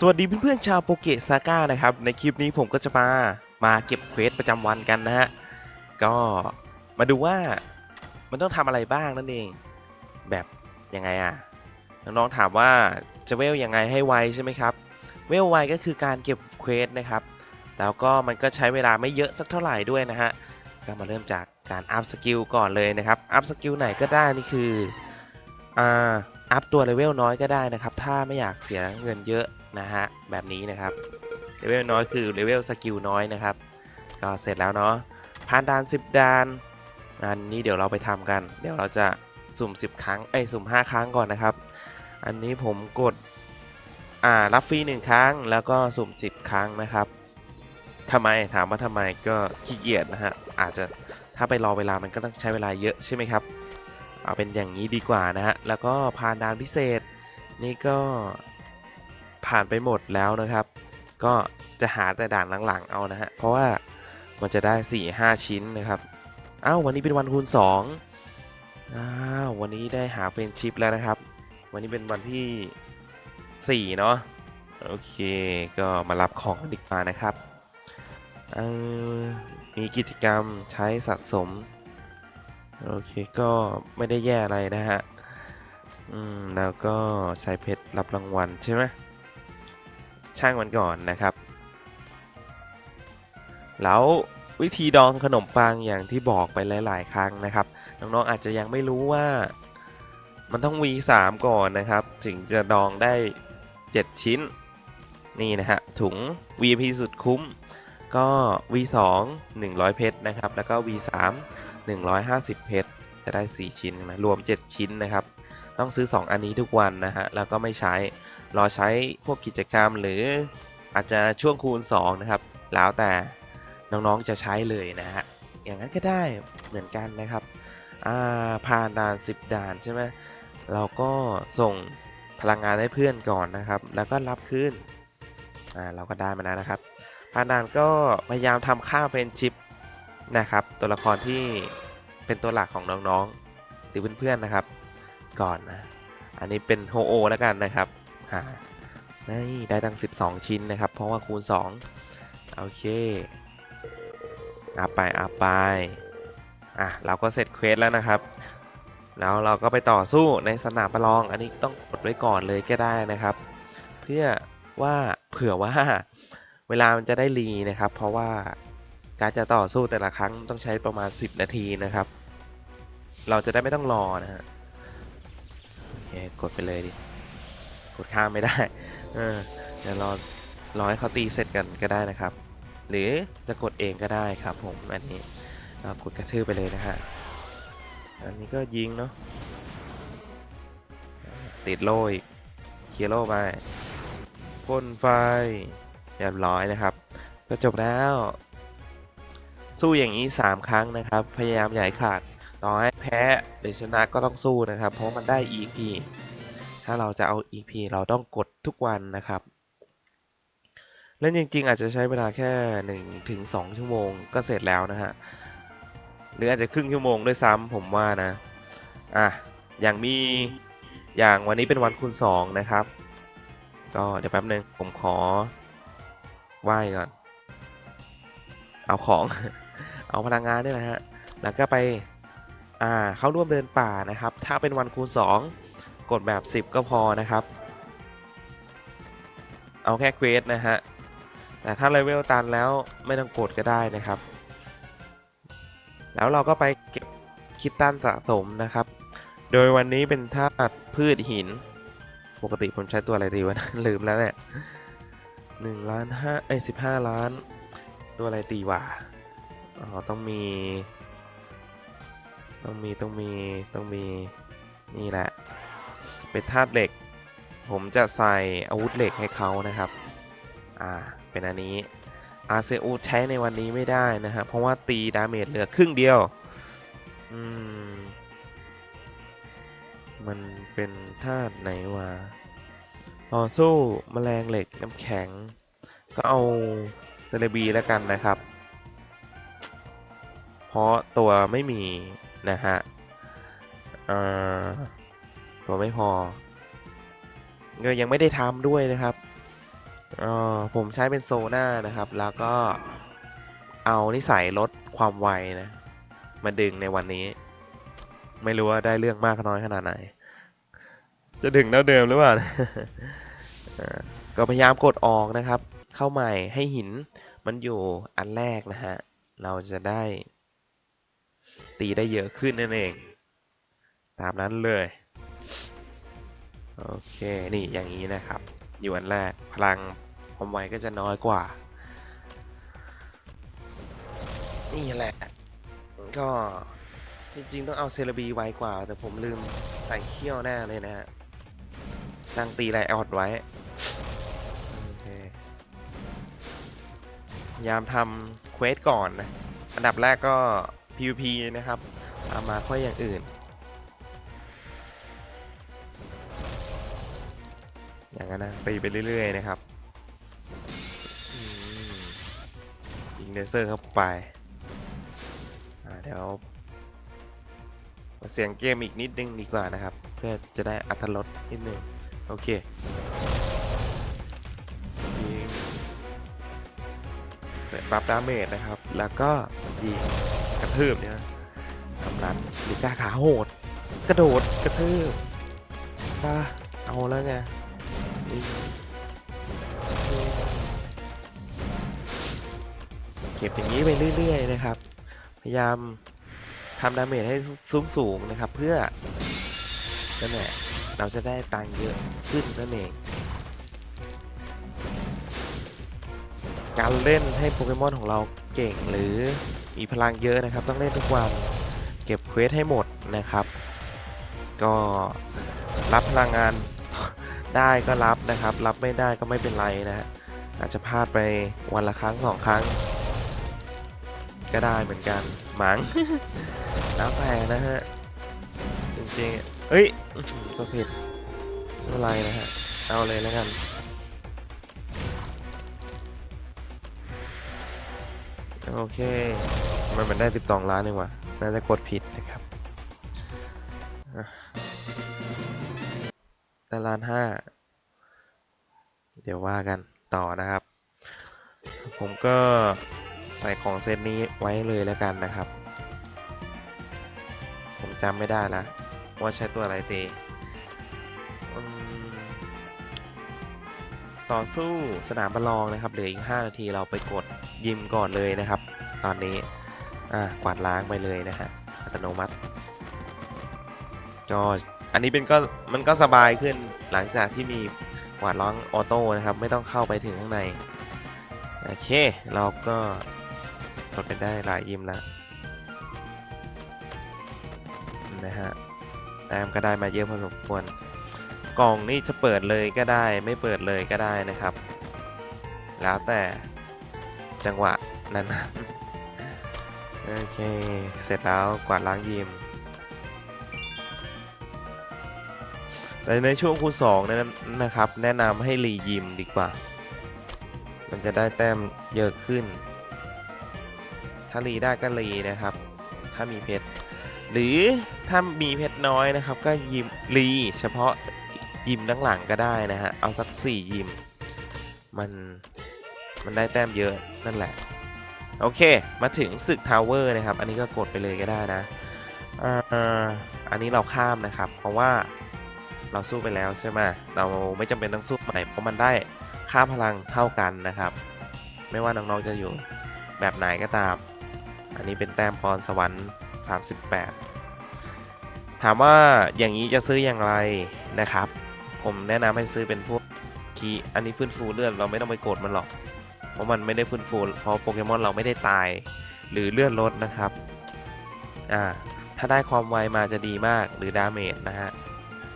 สวัสดีเพื่อนๆชาวโปเกะซาก้านะครับ ในคลิปนี้ผมก็จะมามาเก็บเควสประจำวันกันนะฮะ ก็มาดูว่ามันต้องทำอะไรบ้างนั่นเอง แบบยังไงอะน้องๆถามว่าจะเวลยังไงให้ไวใช่ไหมครับ เวลไวก็คือการเก็บเควสนะครับ แล้วก็มันก็ใช้เวลาไม่เยอะสักเท่าไหร่ด้วยนะฮะ ก็มาเริ่มจากการอัพสกิลก่อนเลยนะครับ อัพสกิลไหนก็ได้นี่คือ อ่า อัพตัวเลเวลน้อยก็ได้นะครับ ถ้าไม่อยากเสียเงินเยอะนะฮะ แบบนี้นะครับ เลเวลน้อยคือเลเวลสกิลน้อยนะครับ ก็เสร็จแล้วเนาะ ผ่านด่าน 10ด่าน อันนี้เดี๋ยวเราไปทำกัน เดี๋ยวเราจะสุ่ม 10 ครั้ง เอ้ย สุ่ม 5 ครั้งก่อนนะครับ อันนี้ผมกด อ่า รับฟรี 1 ครั้ง แล้วก็สุ่ม 10 ครั้งนะครับทำไม ถามว่าทำไม ก็ขี้เกียจนะฮะ อาจจะถ้าไปรอเวลามันก็ต้องใช้เวลาเยอะใช่ไหมครับ เอาเป็นอย่างนี้ดีกว่านะฮะ แล้วก็ผ่านด่านพิเศษ นี่ก็ผ่านไปหมดแล้วนะครับ ก็จะหาแต่ด่านหลังๆเอานะฮะ เพราะว่ามันจะได้ 4 5 ชิ้นนะครับ อ้าววันนี้เป็นวันคูณ2อ้าววันนี้ได้หาเป็นชิปแล้วนะครับ วันนี้เป็นวันที่ 4 เนาะโอเค ก็มารับของดีกว่านะครับมีกิจกรรมใช้สะสม โอเคก็ไม่ได้แย่อะไรนะฮะ อืม แล้วก็ใช้เพชรรับรางวัลใช่ไหมช่างมันก่อนนะครับ แล้ววิธีดองขนมปังอย่างที่บอกไปหลาย ๆ ครั้งนะครับ น้อง ๆ อาจจะยังไม่รู้ว่ามันต้อง V3 ก่อนนะครับ ถึงจะดองได้ 7 ชิ้น นี่นะฮะ ถุง VIP สุดคุ้ม ก็ V2 100 เพชรนะครับ แล้วก็ V3 150 เพชรจะได้ 4 ชิ้นนะรวม 7 ชิ้นนะครับ ต้องซื้อ 2 อันนี้ทุกวันนะฮะ แล้วก็ไม่ใช้ รอใช้พวกกิจกรรมหรืออาจจะช่วงคูณ 2 นะครับ แล้วแต่น้องๆจะใช้เลยนะฮะ อย่างนั้นก็ได้เหมือนกันนะครับอ่าผ่านด่าน 10 ด่านใช่ไหมเราก็ส่งพลังงานให้เพื่อนก่อนนะครับ แล้วก็รับขึ้น เราก็ได้มาแล้วนะครับผ่านด่านก็พยายามทำข้าวเป็นชิป นะครับ ตัวละครที่เป็นตัวหลักของน้องๆหรือเพื่อนๆนะครับ ก่อนนะอันนี้เป็นโฮโอแล้วกันนะครับอ่านี่ได้ตั้ง 12 ชิ้นนะครับ เพราะว่าคูณ 2 โอเคอัพไปอัพไปอะเราก็เสร็จเควสแล้วนะครับ แล้วเราก็ไปต่อสู้ในสนามประลอง อันนี้ต้องกดไว้ก่อนเลยก็ได้นะครับ เพื่อว่าเผื่อว่าเวลามันจะได้รีนะครับ เพราะว่า การจะต่อสู้แต่ละครั้งต้องใช้ประมาณ 10 นาทีนะครับ เราจะได้ไม่ต้องรอนะฮะโอเคกดไปเลยดิ กดข้ามไม่ได้ เออเดี๋ยวรอรอให้เขาตีเสร็จกันก็ได้นะครับ หรือจะกดเองก็ได้ครับผมอันนี้เรากดกระทืบไปเลยนะฮะ อันนี้ก็ยิงเนาะ ติดโล่อีกเคลียร์โล่ไปพ่นไฟเรียบร้อยนะครับ ก็จบแล้ว สู้อย่างนี้ 3 ครั้งนะครับ พยายามอย่าใหญ่ขาด ต่อให้แพ้หรือชนะก็ต้องสู้นะครับ เพราะมันได้ EP ถ้าเราจะเอา EP เราต้องกดทุกวันนะครับ เล่นจริง ๆ อาจจะใช้เวลาแค่1ถึง2ชั่วโมงก็เสร็จแล้วนะฮะ หรืออาจจะครึ่งชั่วโมงด้วยซ้ำผมว่านะ อะ อย่างมี อย่างวันนี้เป็นวันคูณ2นะครับ ก็เดี๋ยวแป๊บนึงผมขอไหว้ก่อน เอาของ เอาพลังงานด้วยนะฮะแล้วก็ไปอ่าเข้าร่วมเดินป่านะครับ ถ้าเป็นวันคูณ 2 กดแบบ 10 ก็พอนะครับ เอาแค่เควสนะฮะแต่ถ้าเลเวลตันแล้วไม่ต้องกดก็ได้นะครับ แล้วเราก็ไปเก็บคิดตันสะสมนะครับ โดยวันนี้เป็นธาตุพืชหิน ปกติผมใช้ตัวอะไรดีวะ ลืมแล้วเนี่ยหนึ่งล้านห้าเอ้สิบห้าล้าน ตัวอะไรตีวะ อ๋อต้องมี ต้องมีต้องมีต้องมีนี่แหละ เป็นธาตุเหล็ก ผมจะใส่อาวุธเหล็กให้เขานะครับ อ่า เป็นอันนี้อาเซอูใช้ในวันนี้ไม่ได้นะฮะเพราะว่าตีดาเมจเหลือครึ่งเดียว อืม มันเป็นธาตุไหนวะต่อสู้แมลงเหล็กน้ำแข็ง ก็เอาเซเลบีแล้วกันนะครับ ราะตัวไม่มีนะฮะตัวไม่พอก็ยังไม่ได้ทำด้วยนะครับผมใช้เป็นโซน่านะครับ แล้วก็เอานิสัยลดความไวนะมาดึงในวันนี้ ไม่รู้ว่าได้เรื่องมากน้อยขนาดไหน จะดึงเท่าเดิมหรือเปล่าก็พยายามกดออกนะครับ เข้าใหม่ให้หินมันอยู่อันแรกนะฮะ เราจะได้ ตีได้เยอะขึ้นนั่นเอง ตามนั้นเลย โอเค นี่อย่างนี้นะครับ อยู่อันแรก พลังความไวก็จะน้อยกว่า นี่แหละ ก็จริงๆ ต้องเอาเซเลบีไวกว่า แต่ผมลืมใส่เขี้ยวแน่เลยนะฮะตั้งตีไลออดไว้โอเคพยายามทำเควสก่อนนะ อันดับแรกก็ PVP นะครับตามาค่อยอย่างอื่น อย่างนั้นนะตีไปเรื่อยๆนะครับยิงเลเซอร์เข้าไปอ่าเดี๋ยวมาเสียงเกมอีกนิดนึงดีกว่านะครับ เพื่อจะได้อัตรสนิดนึง โอเคยิงเสร็จปรับดาเมจนะครับ แล้วก็ยิง ทืบเนี่ยกำนันลิก้าขาโหด กระโดดกระทืบป่ะเอาแล้วไงเก็บอย่างนี้ไปเรื่อยๆนะครับ พยายามทำดาเมจให้สูงสูงๆนะครับ เพื่อนั่นแหละเราจะได้ตังค์เยอะขึ้นนั่นเอง การเล่นให้โปเกมอนของเรา เก่งหรือมีพลังเยอะนะครับ ต้องเล่นทุกวันเก็บเควสให้หมดนะครับ ก็รับพลังงานได้ก็รับนะครับ รับไม่ได้ก็ไม่เป็นไรนะฮะอาจจะพลาดไปวันละครั้งสองครั้ง ก็ได้เหมือนกันหมังแล้วแต่นะฮะจริงๆเอ้ยอื้อหือก็ผิดไม่ไรนะฮะเอาเลยแล้วกัน โอเคทำไมมันได้ 12 ล้านเองวะน่าจะกดผิดนะครับอะได้ล้านห้า เดี๋ยวว่ากันต่อนะครับ ผมก็ใส่ของเซตนี้ไว้เลยแล้วกันนะครับ ผมจำไม่ได้ละว่าใช้ตัวอะไรตี ต่อสู้สนามประลองนะครับเหลืออีก 5 นาทีเราไปกดยิมก่อนเลยนะครับ ตอนนี้อ่ากวาดล้างไปเลยนะฮะอัตโนมัติก็อันนี้เป็นก็มันก็สบายขึ้นหลังจากที่มีกวาดล้างออโต้นะครับ ไม่ต้องเข้าไปถึงข้างในโอเค เราก็กดไปได้หลายยิมแล้วนะฮะแต้มก็ได้มาเยอะพอสมควร กล่องนี่จะเปิดเลยก็ได้ ไม่เปิดเลยก็ได้นะครับ แล้วแต่จังหวะนั้นโอเค เสร็จแล้วกวาดล้างยิมแต่ในช่วงคูณสองนั้นนะครับ แนะนำให้รียิมดีกว่า มันจะได้แต้มเยอะขึ้น ถ้ารีได้ก็รีนะครับ ถ้ามีเพชร หรือถ้ามีเพชรน้อยนะครับ ก็ยิมรีเฉพาะ ยิมด้านหลังก็ได้นะฮะ เอาสักสี่ยิม มัน มันได้แต้มเยอะนั่นแหละ โอเค มาถึงศึกทาวเวอร์นะครับ อันนี้ก็กดไปเลยก็ได้นะอ,อันนี้เราข้ามนะครับ เพราะว่าเราสู้ไปแล้วใช่ไหมเราไม่จำเป็นต้องสู้ใหม่เพราะมันได้ค่าพลังเท่ากันนะครับ ไม่ว่าน้องๆจะอยู่แบบไหนก็ตาม อันนี้เป็นแต้มพรสวรรค์ 38 ถามว่าอย่างนี้จะซื้ออย่างไรนะครับ ผมแนะนำให้ซื้อเป็นพวกคีอันนี้ฟื้นฟูเลือดเราไม่ต้องไปโกดมันหรอก เพราะมันไม่ได้ฟื้นฟูเพราะโปเกมอนเราไม่ได้ตายหรือเลือดลดนะครับ อ่า ถ้าได้ความไวมาจะดีมากหรือดาเมจนะฮะ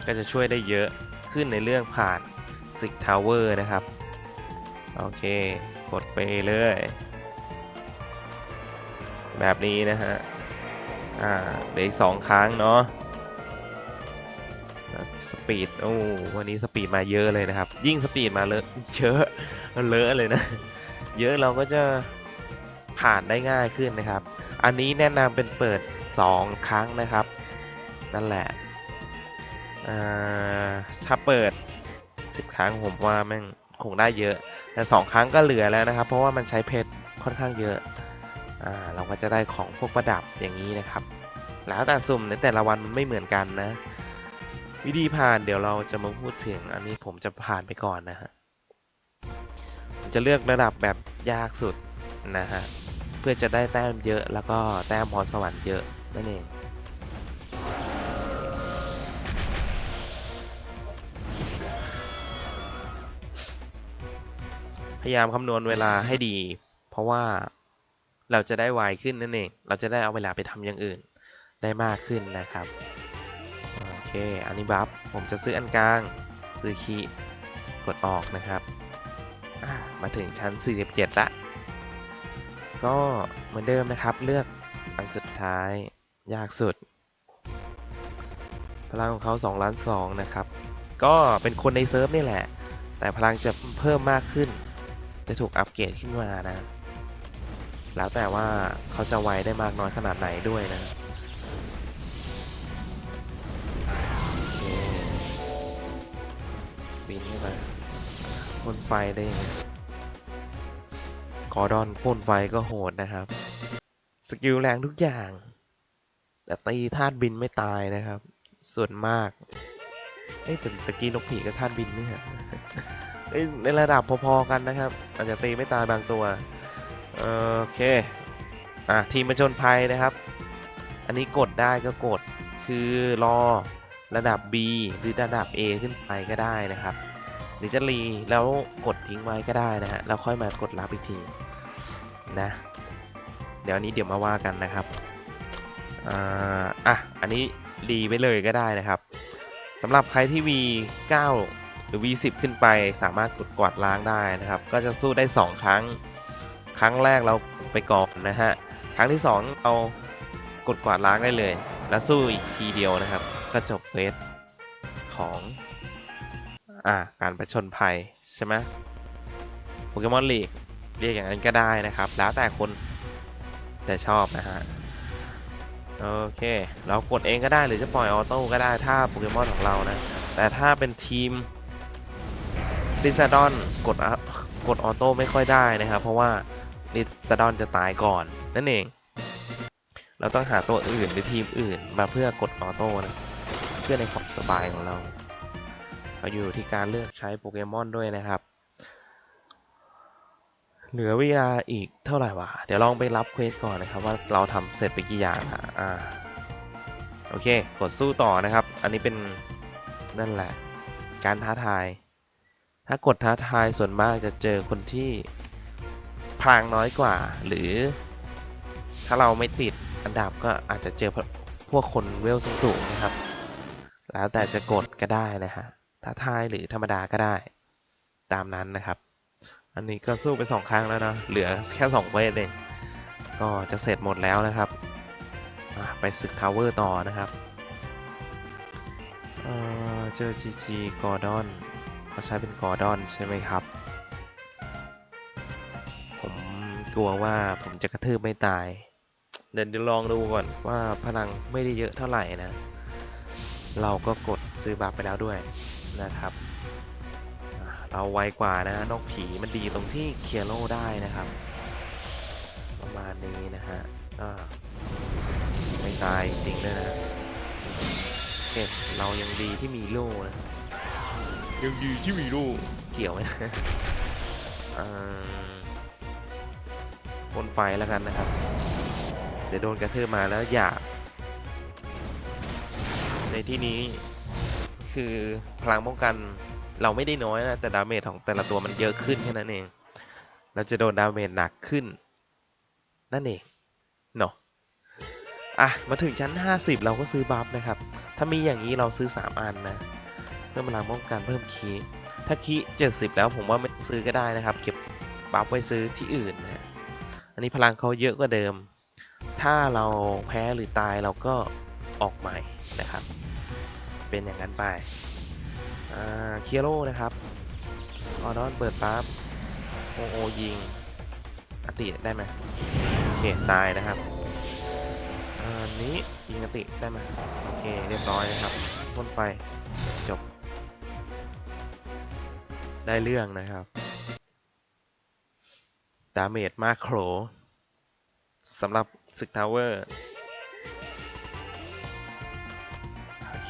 ก็จะช่วยได้เยอะขึ้นในเรื่องผ่านซิกทาวเวอร์นะครับ โอเค กดไปเลย แบบนี้นะฮะ อ่าเหลืออีกสองครั้งเนาะ โอ้วันนี้สปีดมาเยอะเลยนะครับ ยิ่งสปีดมาเลอะเยอะเลอะเลยนะ เยอะเราก็จะผ่านได้ง่ายขึ้นนะครับ อันนี้แนะนำเป็นเปิด 2 ครั้งนะครับ นั่นแหละถ้าเปิด 10 ครั้งผมว่าแม่งคงได้เยอะ แต่สองครั้งก็เหลือแล้วนะครับ เพราะว่ามันใช้เพชรค่อนข้างเยอะอ่าเราก็จะได้ของพวกประดับอย่างนี้นะครับ แล้วแต่สุ่มในแต่ละวันมันไม่เหมือนกันนะ วิธีผ่านเดี๋ยวเราจะมาพูดถึงอันนี้ผมจะผ่านไปก่อนนะฮะจะเลือกระดับแบบยากสุดนะฮะเพื่อจะได้แต้มเยอะแล้วก็แต้มพรสวรรค์เยอะนั่นเองพยายามคำนวณเวลาให้ดี เพราะว่าเราจะได้ไวขึ้นนั่นเอง เราจะได้เอาเวลาไปทำอย่างอื่นได้มากขึ้นนะครับ เคอันนี้บัฟผมจะซื้ออันกลาง ซื้อคีกดออกนะครับมาถึงชั้น 47 ละ ก็เหมือนเดิมนะครับเลือกอันสุดท้ายยากสุด พลังของเขา2ล้าน2นะครับ ก็เป็นคนในเซิร์ฟนี่แหละ แต่พลังจะเพิ่มมากขึ้น จะถูกอัปเกรดขึ้นมานะ แล้วแต่ว่าเขาจะไวได้มากน้อยขนาดไหนด้วยนะ พ่นไฟได้ยังไงกอร์ดอนพ่นไฟก็โหดนะครับ สกิลแรงทุกอย่าง แต่ตีธาตุบินไม่ตายนะครับ ส่วนมาก เอ้ยแต่ตะกี้นกผีกับธาตุบินนี่ฮะเอ้ยในระดับพอๆกันนะครับ อาจจะตีไม่ตายบางตัว โอเค อะ ทีมประชนภัยนะครับ อันนี้กดได้ก็กด คือรอระดับ B หรือระดับ A ขึ้นไปก็ได้นะครับ หรือจะรีแล้วกดทิ้งไว้ก็ได้นะฮะแล้วค่อยมากดรับอีกทีนะ เดี๋ยวอันนี้เดี๋ยวมาว่ากันนะครับอ่าอะอันนี้รีไปเลยก็ได้นะครับสำหรับใครที่ V9 หรือ V10 ขึ้นไปสามารถกดกวาดล้างได้นะครับ ก็จะสู้ได้ 2 ครั้ง ครั้งแรกเราไปก่อนนะฮะครั้งที่ 2 เรากดกวาดล้างได้เลย แล้วสู้อีกทีเดียวนะครับ ก็จบเควสของ อ่าการประชนภัยใช่ไหมโปเกมอนลีกเรียกอย่างนั้นก็ได้นะครับ แล้วแต่คนแต่ชอบนะฮะโอเค เรากดเองก็ได้หรือจะปล่อยออโต้ก็ได้ถ้าโปเกมอนของเรานะ แต่ถ้าเป็นทีมลิซาดอนกดกดออโต้ไม่ค่อยได้นะครับ เพราะว่าลิซาดอนจะตายก่อนนั่นเอง เราต้องหาตัวอื่นหรือทีมอื่นมาเพื่อกดออโต้นะ เพื่อในความสบายของเรา เราอยู่ที่การเลือกใช้โปเกมอนด้วยนะครับ เหลือเวลาอีกเท่าไหร่วะ เดี๋ยวลองไปรับเควสก่อนนะครับ ว่าเราทำเสร็จไปกี่อย่างอะอ่าโอเค กดสู้ต่อนะครับ อันนี้เป็นนั่นแหละ การท้าทาย ถ้ากดท้าทายส่วนมากจะเจอคนที่พลังน้อยกว่า หรือ ถ้าเราไม่ติดอันดับก็อาจจะเจอพวกคนเวลสูงๆนะครับ แล้วแต่จะกดก็ได้นะฮะ ท้าทายหรือธรรมดาก็ได้ ตามนั้นนะครับ อันนี้ก็สู้ไปสองครั้งแล้วนะเหลือแค่สองเวทเองก็จะเสร็จหมดแล้วนะครับไปศึกทาวเวอร์ต่อนะครับเเจอจีจีกอร์ดอนเขาใช้เป็นกอร์ดอนใช่ไหมครับ ผมกลัวว่าผมจะกระทืบไม่ตาย เดี๋ยวเดี๋ยวลองดูก่อนว่าพลังไม่ได้เยอะเท่าไหร่นะ เราก็กดซื้อบัฟไปแล้วด้วย นะครับอะเราไวกว่านะนกผีมันดีตรงที่เคลียร์โล่ได้นะครับ ประมาณนี้นะฮะก็ไม่ตายจริงๆด้วยนะเก็บเรายังดีที่มีโล่นะยังดีที่มีโล่เกี่ยวไหมอ่าพ่นไฟแล้วกันนะครับ เดี๋ยวโดนกระทืบมาแล้วอย่าในที่นี้ คือพลังป้องกันเราไม่ได้น้อยนะ แต่ดาเมจของแต่ละตัวมันเยอะขึ้นแค่นั้นเอง เราจะโดนดาเมจหนักขึ้น นั่นเองเนาะอะ มาถึงชั้น 50 เราก็ซื้อบัฟนะครับ ถ้ามีอย่างนี้เราซื้อ 3 อันนะ เพิ่มพลังป้องกันเพิ่มคีถ้าคี70 แล้วผมว่าไม่ซื้อก็ได้นะครับ เก็บบัฟไว้ซื้อที่อื่นนะอันนี้พลังเขาเยอะกว่าเดิม ถ้าเราแพ้หรือตายเราก็ออกใหม่นะครับ เป็นอย่างนั้นไปเคียโร่นะครับออดอนเปิดปั๊บโอโอยิงอติได้ไหมโอเคตายนะครับอันนี้ยิงอติได้ไหมโอเคเรียบร้อยนะครับพ่นไฟจบ ได้เรื่องนะครับ ดาเมจมาโครสำหรับศึกทาวเวอร์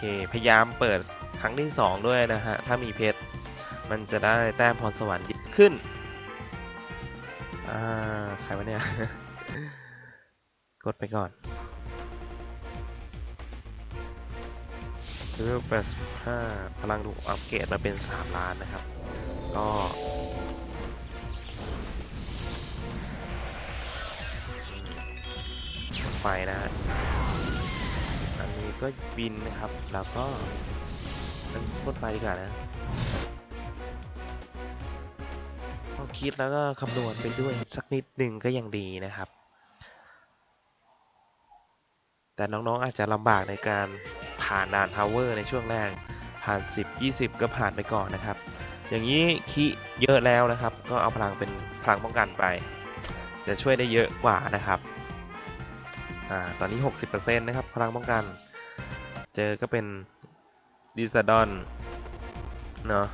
เค พยายามเปิดครั้งที่ 2 ด้วยนะฮะ ถ้ามีเพชร มันจะได้แต้มพรสวรรค์เยอะขึ้น อ่า ใครวะเนี่ย กดไปก่อนเลเวล85พลังถูกอัปเกรดมาเป็น 3 ล้านนะครับ ก็ไฟนะฮะ ก็บินนะครับ แล้วก็มันพ่นไฟดีกว่านะพอคิดแล้วก็คำนวณไปด้วยสักนิดหนึ่งก็ยังดีนะครับ แต่น้องๆอาจจะลำบากในการผ่านด่านทาวเวอร์ในช่วงแรก ผ่าน 10 20 ก็ผ่านไปก่อนนะครับ อย่างนี้คิเยอะแล้วนะครับ ก็เอาพลังเป็นพลังป้องกันไป จะช่วยได้เยอะกว่านะครับอ่าตอนนี้ 60%นะครับ พลังป้องกัน เจอก็เป็นดิสดอนเนาะ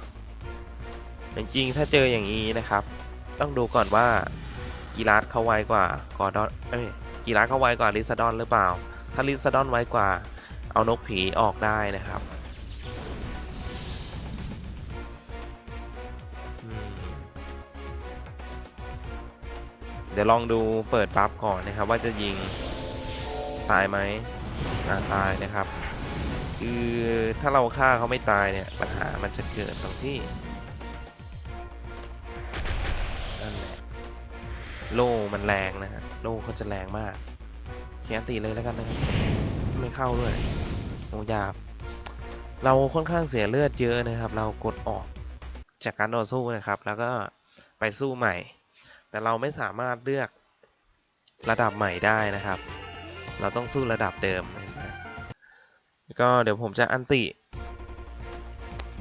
จริงๆถ้าเจออย่างนี้นะครับ ต้องดูก่อนว่ากีราสเขาไวกว่ากอดอนเอ้ยกีราสเขาไวกว่าลิซาดอนหรือเปล่า ถ้าลิซาดอนไวกว่า เอานกผีออกได้นะครับเดี๋ยวลองดูเปิดบัฟก่อนนะครับ ว่าจะยิงตายไหมตายนะครับ คือถ้าเราฆ่าเขาไม่ตายเนี่ย ปัญหามันจะเกิดตรงที่นั่นแหละโล่มันแรงนะฮะโล่เขาจะแรงมากเขียนตีเลยแล้วกันนะครับไม่เข้าด้วยโอ้ยากเราค่อนข้างเสียเลือดเยอะนะครับ เรากดออกจากการต่อสู้นะครับ แล้วก็ไปสู้ใหม่ แต่เราไม่สามารถเลือกระดับใหม่ได้นะครับ เราต้องสู้ระดับเดิมนะ ก็เดี๋ยวผมจะอันติ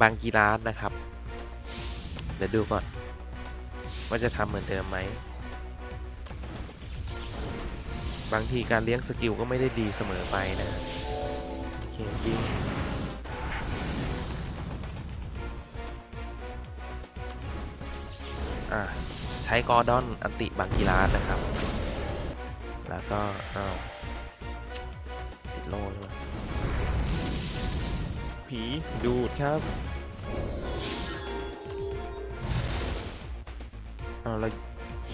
บางกีราสนะครับ เดี๋ยวดูก่อน ว่าจะทำเหมือนเดิมไหม บางทีการเลี้ยงสกิลก็ไม่ได้ดีเสมอไปนะโอเคจริงใช้กอร์ดอนอันติบางกีราสนะครับ แล้วก็ติดโล่ใช่ไหม ผีดูดครับเอาเรา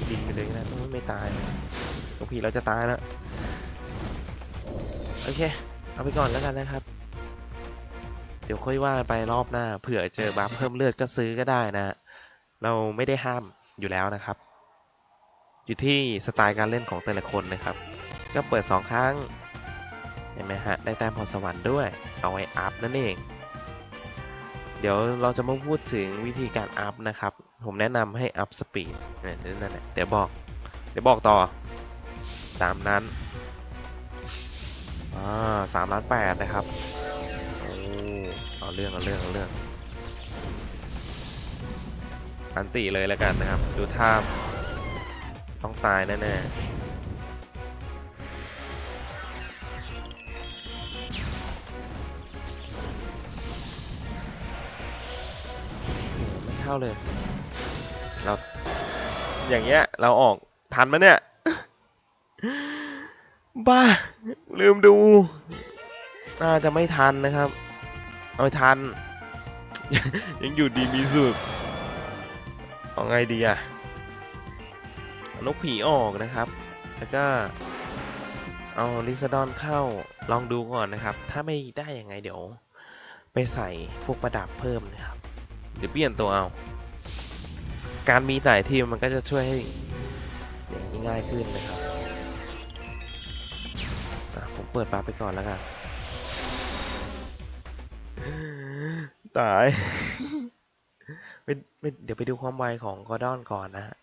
บินไปเลยนะไม่ตายตัวผีเราจะตายแล้วโอเค เอาไปก่อนแล้วกันนะครับ เดี๋ยวค่อยว่าไปรอบหน้า เผื่อเจอบัฟเพิ่มเลือดก็ซื้อก็ได้นะ เราไม่ได้ห้ามอยู่แล้วนะครับ อยู่ที่สไตล์การเล่นของแต่ละคนนะครับ ก็เปิด 2 ครั้ง เห็นไหมฮะ ได้แต้มพรสวรรค์ด้วย เอาไว้อัพนั่นเอง เดี๋ยวเราจะมาพูดถึงวิธีการอัพนะครับ ผมแนะนำให้อัพสปีดเนี่ยนั่นแหละเดี๋ยวบอก เดี๋ยวบอกต่อ ตามนั้น อ่าสามล้านแปดนะครับ โอ้เอาเรื่อง เอาเรื่อง เอาเรื่อง อันติเลยแล้วกันนะครับ ดูท่าต้องตายแน่ๆ เข้าเลย เรา อย่างเงี้ย เราออกทันไหมเนี่ย บ้า ลืมดู น่าจะไม่ทันนะครับ เอาไม่ทัน ยังอยู่ดีมีสุดเอาไงดีอะเอานกผีออกนะครับ แล้วก็ เอาลิซาดอนเข้า ลองดูก่อนนะครับ ถ้าไม่ได้ยังไงเดี๋ยว ไปใส่พวกประดับเพิ่มนะครับ เดี๋ยวเปลี่ยนตัวเอา การมีหลายทีมมันก็จะช่วยให้อย่างง่ายขึ้นนะครับผมเปิดปาไปก่อนแล้วกันตายไปไปเดี๋ยวไปดูความไวของกอร์ดอนก่อนนะฮะ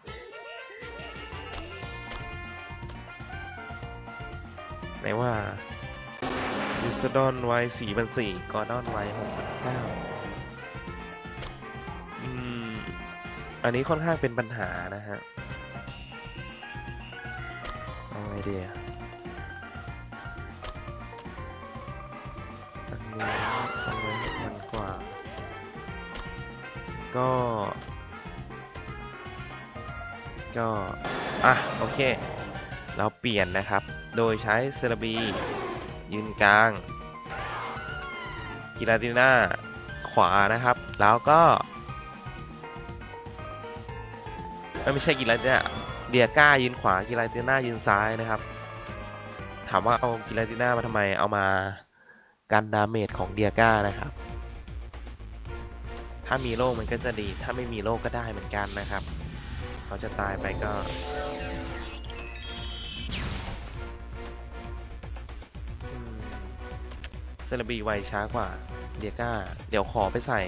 ไหนว่าลิซดอนไวสี่พันสี่กอร์ดอนไวหกพันเก้า อันนี้ค่อนข้างเป็นปัญหานะฮะเอาไงดีอะอันนี้เอาไว้พันกว่า ก็ ก็ อะ โอเค เราเปลี่ยนนะครับ โดยใช้เซราบี ยืนกลาง กิลาติน่า ขวานะครับ แล้วก็ ไม่ใช่กิลาติน่าเดียก้ายืนขวากิลาติน่ายืนซ้ายนะครับ ถามว่าเอากิลาติน่ามาทำไมเอามากันดาเมจของเดียก้านะครับ ถ้ามีโล่มันก็จะดี ถ้าไม่มีโล่ก็ได้เหมือนกันนะครับ เขาจะตายไปก็เซเลบีไวช้ากว่าเดียก้า เดี๋ยวขอไปใส่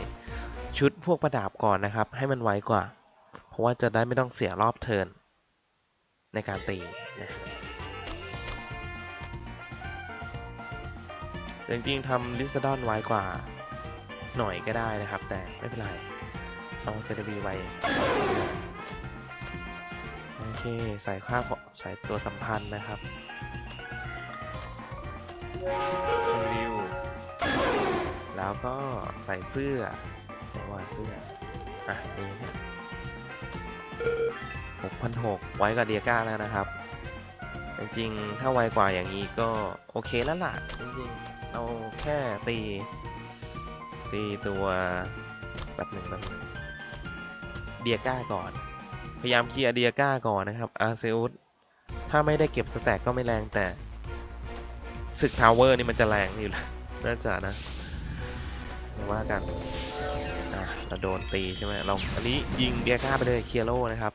ชุดพวกประดับก่อนนะครับ ให้มันไวกว่า เพราะว่าจะได้ไม่ต้องเสียรอบเทินในการตีนะครับจริงๆทำลิซดอนไว้กว่าหน่อยก็ได้นะครับ แต่ไม่เป็นไร เอาเซตบีไว้ โอเค ใส่ค่าใส่ตัวสัมพันธ์นะครับวิว แล้วก็ใส่เสื้อไม่ว่าเสื้อ อะ นี่นะ 6,600 ไว้กับเดียก้าแล้วนะครับ จริงๆ ถ้าไวกว่าอย่างนี้ก็โอเคแล้วล่ะ จริงๆ เอาแค่ตี ตีตัวแบบหนึ่งแบบหนึ่งเดียก้าก่อน พยายามเคลียร์เดียก้าก่อนนะครับ อาเซอุสถ้าไม่ได้เก็บสแต็กก็ไม่แรงแต่ศึกทาวเวอร์นี่มันจะแรงอยู่แล้วน่าจะนะว่ากัน เราโดนตีใช่ไหมเราอันนี้ยิงเดียก้าไปเลยเคียโร่นะครับ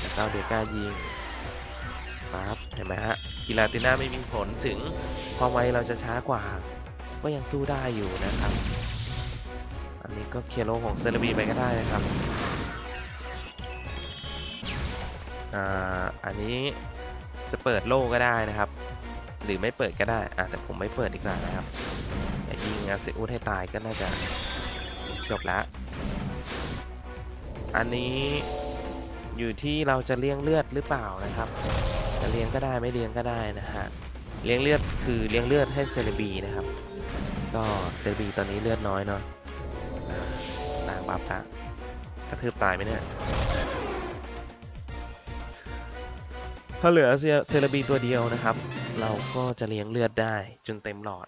แล้วก็เดียก้ายิงปั๊บเห็นไหมฮะกีฬาติน่าไม่มีผลถึงความไวเราจะช้ากว่า ก็ยังสู้ได้อยู่นะครับ อันนี้ก็เคียโร่ของเซเลบีไปก็ได้นะครับอ่าอันนี้จะเปิดโล่ก็ได้นะครับ หรือไม่เปิดก็ได้อะแต่ผมไม่เปิดดีกว่านะครับยิงอาเซอุสให้ตายก็น่าจะ จบแล้ว อันนี้อยู่ที่เราจะเลี้ยงเลือดหรือเปล่านะครับ จะเลี้ยงก็ได้ไม่เลี้ยงก็ได้นะฮะ เลี้ยงเลือดคือเลี้ยงเลือดให้เซเลบีนะครับ ก็เซเลบีตอนนี้เลือดน้อยเนาะอ่านางบัฟละกระทืบตายไหมเนี่ย ถ้าเหลือเซเซเลบีตัวเดียวนะครับ เราก็จะเลี้ยงเลือดได้จนเต็มหลอด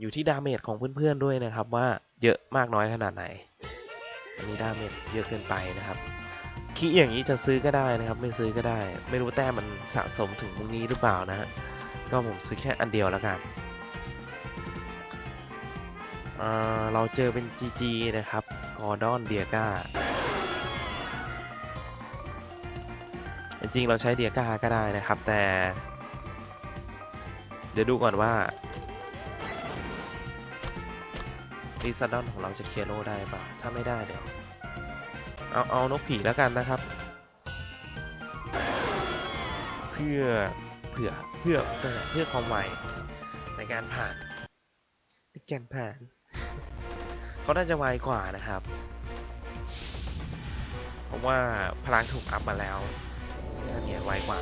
อยู่ที่ดาเมจของเพื่อนๆด้วยนะครับว่า เยอะมากน้อยขนาดไหน อันนี้ดาเมจเยอะเกินไปนะครับคีย์อย่างนี้จะซื้อก็ได้นะครับ ไม่ซื้อก็ได้ ไม่รู้แต้มมันสะสมถึงตรงนี้หรือเปล่านะฮะก็ผมซื้อแค่อันเดียวแล้วกันเราเจอเป็น GG นะครับกอร์ดอนเดียก้าจริงเราใช้เดียก้าก็ได้นะครับ แต่ เดี๋ยวดูก่อนว่า ลิซาดอนของเราจะเคลียร์โลได้ปล่าถ้าไม่ได้เดี๋ยว เอาเอานกผีแล้วกันนะครับ เพื่อเพื่อเพื่อเพื่อเพื่อความไวในการผ่านในการผ่านเขาน่าจะไวกว่านะครับเพราะว่าพลังถูกอัพมาแล้วอันเนี้ยไวกว่า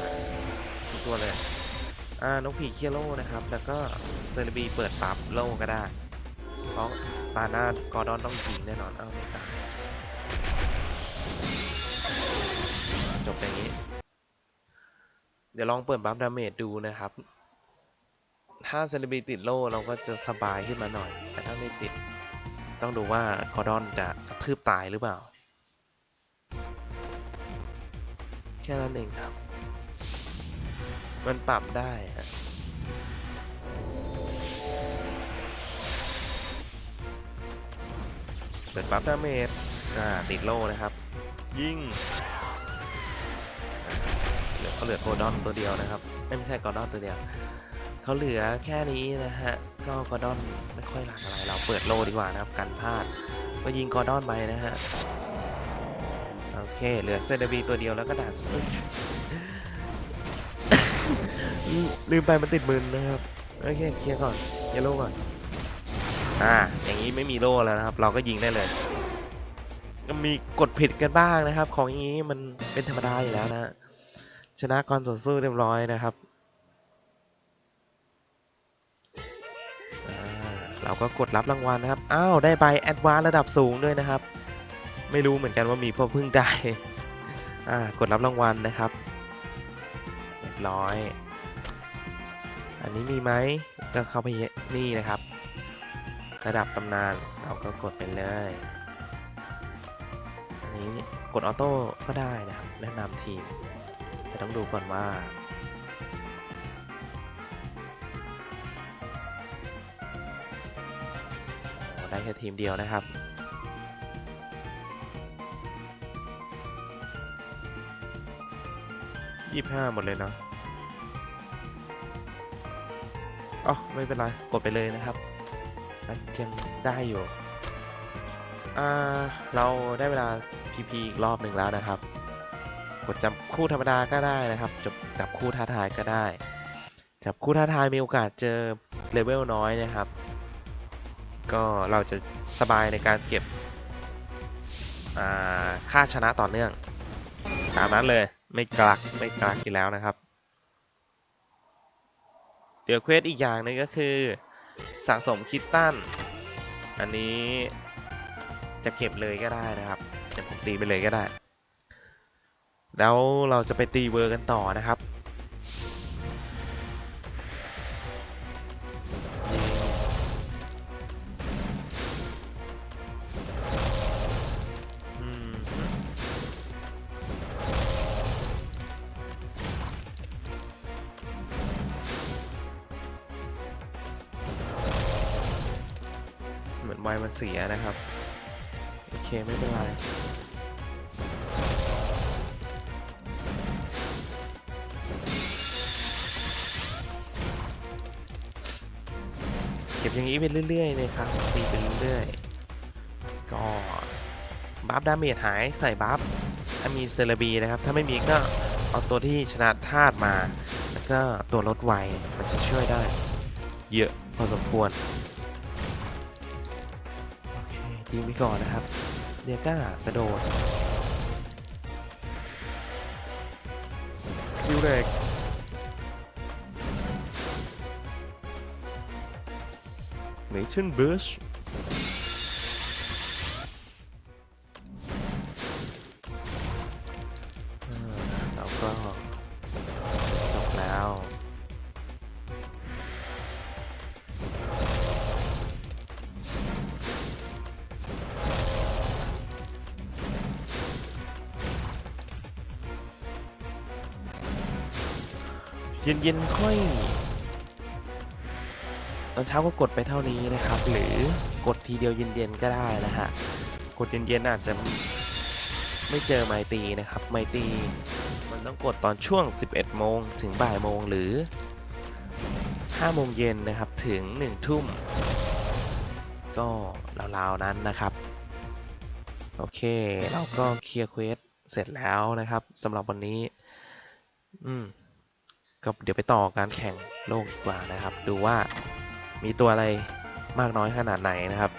ทุกตัวเลยอ่านกผีเคียโร่นะครับ แล้วก็เซเลบีเปิดปั๊บโลก็ได้ เพราะตาหน้ากอร์ดอนต้องยิงแน่นอนเอ้าไม่ตายจบอย่างนี้ เดี๋ยวลองเปิดบัฟดาเมจดูนะครับ ถ้าเซเลบีติดโล่เราก็จะสบายขึ้นมาหน่อย แต่ถ้าไม่ติดต้องดูว่ากอร์ดอนจะกระทืบตายหรือเปล่า แค่นั้นเองครับ มันปรับได้ฮะ เปิดปั๊บดาเมจอ่าติดโล่นะครับ ยิงเหลือเขาเหลือโกดอนตัวเดียวนะครับ ไม่ใช่กอร์ดอนตัวเดียวเขาเหลือแค่นี้นะฮะก็กอร์ดอนไม่ค่อยหลักอะไร เราเปิดโล่ดีกว่านะครับกันพลาดก็ยิงกอร์ดอนไปนะฮะโอเคเหลือเซเดบีตัวเดียวแล้วก็ด่านสุดลืมไปมันติดมือนะครับ โอเคเคลียร์ก่อนเคลียร์โล่ก่อน อ่าอย่างนี้ไม่มีโล่แล้วนะครับ เราก็ยิงได้เลยก็มีกดผิดกันบ้างนะครับ ของอย่างนี้มันเป็นธรรมดาอยู่แล้วนะชนะก่อนต่อสู้เรียบร้อยนะครับเราก็กดรับรางวัลนะครับ อ้าว ได้ใบแอดวานระดับสูงด้วยนะครับ ไม่รู้เหมือนกันว่ามีเพราะเพิ่งได้ อ่า กดรับรางวัลนะครับ เรียบร้อย อันนี้มีไหมก็เข้าไปนี่นะครับ ระดับตำนานเราก็กดไปเลย อันนี้กดออโต้ก็ได้นะครับ แนะนำทีม แต่ต้องดูก่อนว่า ได้แค่ทีมเดียวนะครับยี่ห้าหมดเลยเนาะอ๋อไม่เป็นไร กดไปเลยนะครับ มันยังได้อยู่ อ่า เราได้เวลา PP อีกรอบหนึ่งแล้วนะครับ กดจับคู่ธรรมดาก็ได้นะครับจบจับคู่ท้าทายก็ได้ จับคู่ท้าทายมีโอกาสเจอเลเวลน้อยนะครับ ก็เราจะสบายในการเก็บ อ่า ค่าชนะต่อเนื่อง ตามนั้นเลย ไม่กลัก ไม่กลักอีกแล้วนะครับ เดี๋ยวเควสอีกอย่างหนึงก็คือ สะสมคิตตันอันนี้จะเก็บเลยก็ได้นะครับเดี๋ยวผมตีไปเลยก็ได้ แล้วเราจะไปตีเวอร์กันต่อนะครับ เสียนะครับ โอเค ไม่เป็นไรเก็บอย่างนี้ไปเรื่อยๆเลยครับตีไปเรื่อยๆก็บัฟดาเมจหายใส่บัฟถ้ามีสเตลบีนะครับ ถ้าไม่มีก็เอาตัวที่ชนะธาตุมา แล้วก็ตัวลดไวมันจะช่วยได้ เยอะพอสมควร ทิ้งไปก่อนนะครับเดียก้ากระโดดสกิลเด็กเนชั่นเบิร์ช ค่อยตอนเช้าก็กดไปเท่านี้นะครับ หรือกดทีเดียวเย็นๆก็ได้นะฮะกดเย็นๆอาจจะไม่เจอไมตีนะครับ ไมตีมันต้องกดตอนช่วง 11 โมงถึงบ่ายโมงหรือ 5 โมงเย็นนะครับถึง 1 ทุ่ม ก็ราวๆนั้นนะครับ โอเค เราก็เคลียร์เควสเสร็จแล้วนะครับสำหรับวันนี้ อืม ก็เดี๋ยวไปต่อการแข่งโลกดีกว่านะครับ ดูว่ามีตัวอะไรมากน้อยขนาดไหนนะครับ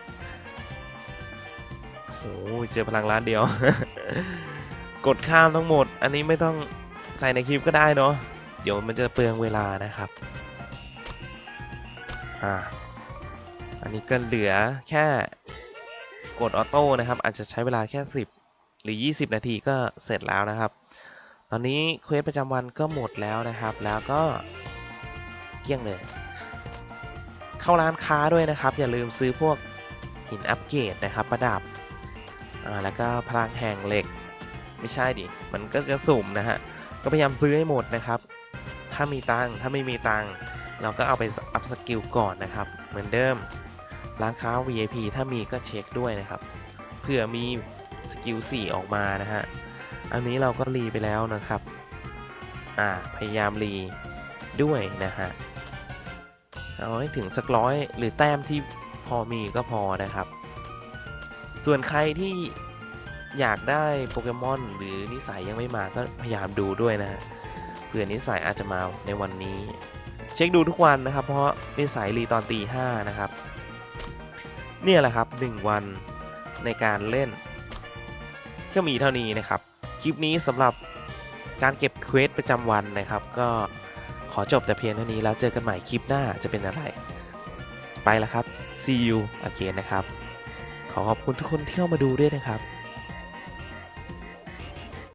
โอ้โหเจอพลังล้านเดียว กดข้ามทั้งหมด อันนี้ไม่ต้องใส่ในคลิปก็ได้เนาะเดี๋ยวมันจะเปลืองเวลานะครับอ่าอันนี้ก็เหลือแค่กดออโต้นะครับ อาจจะใช้เวลาแค่ 10 หรือ 20 นาทีก็เสร็จแล้วนะครับ ตอนนี้เควสประจำวันก็หมดแล้วนะครับ แล้วก็เกี้ยงเลย เข้าร้านค้าด้วยนะครับ อย่าลืมซื้อพวกหินอัปเกรดนะครับ ประดับอ่าแล้วก็พลังแห่งเหล็ก ไม่ใช่ดิ มันก็จะสุ่มนะฮะ ก็พยายามซื้อให้หมดนะครับ ถ้ามีตังถ้าไม่มีตังเราก็เอาไปอัพสกิลก่อนนะครับ เหมือนเดิม ร้านค้า VIP ถ้ามีก็เช็คด้วยนะครับ เผื่อมีสกิล4ออกมานะฮะ อันนี้เราก็รีไปแล้วนะครับ อ่า พยายามรีด้วยนะฮะ เอาให้ถึงสักร้อยหรือแต้มที่พอมีก็พอนะครับ ส่วนใครที่อยากได้โปเกมอน หรือนิสัยยังไม่มาก็พยายามดูด้วยนะฮะเผื่อนิสัยอาจจะมาในวันนี้ เช็คดูทุกวันนะครับ เพราะนิสัยรีตอนตีห้านะครับ เนี่ยแหละครับ 1 วันในการเล่น ก็มีเท่านี้นะครับ คลิปนี้สำหรับการเก็บเควสประจำวันนะครับ ก็ขอจบแต่เพียงเท่านี้แล้วเจอกันใหม่คลิปหน้าจะเป็นอะไร ไปแล้วครับ see you again นะครับ ขอขอบคุณทุกคนที่เข้ามาดูด้วยนะครับ